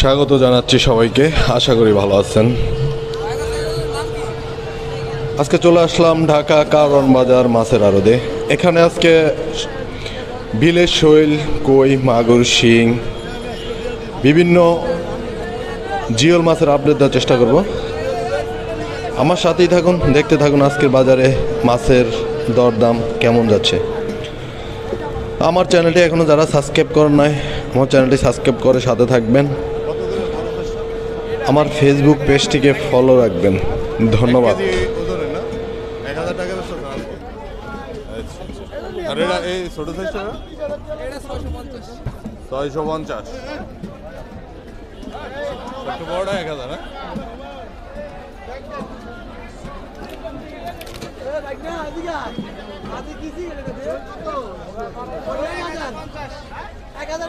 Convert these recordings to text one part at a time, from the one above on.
স্বাগত জানাচ্ছি সবাইকে। আশা করি ভালো আছেন। আজকে চলে আসলাম ঢাকা কারণ বাজার মাছের আড়দে এখানে আজকে বিলের শৈল, কই, মাগুর, শিং, বিভিন্ন জিওল মাছের আপডেট দেওয়ার চেষ্টা করব। আমার সাথেই থাকুন, দেখতে থাকুন আজকের বাজারে মাছের দরদাম কেমন যাচ্ছে। আমার চ্যানেলটি এখনও যারা সাবস্ক্রাইব করেন নাই, আমার চ্যানেলটি সাবস্ক্রাইব করে সাথে থাকবেন। আমার ফেসবুক পেজটিকে ফলো রাখবেন ধন্যবাদ? আচ্ছা, আচ্ছা। ছয়শো পঞ্চাশ বড়টা এক হাজার হ্যাঁ এক হাজার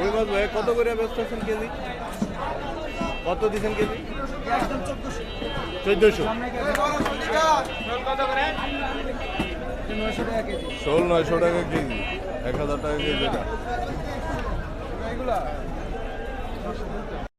কই মাছ ভাই কত করে বেচতেছেন কেজি? কত দিচ্ছেন কেজি? চোদ্দশো। ষোল নয়শো টাকা কেজি। এক হাজার টাকা কেজি।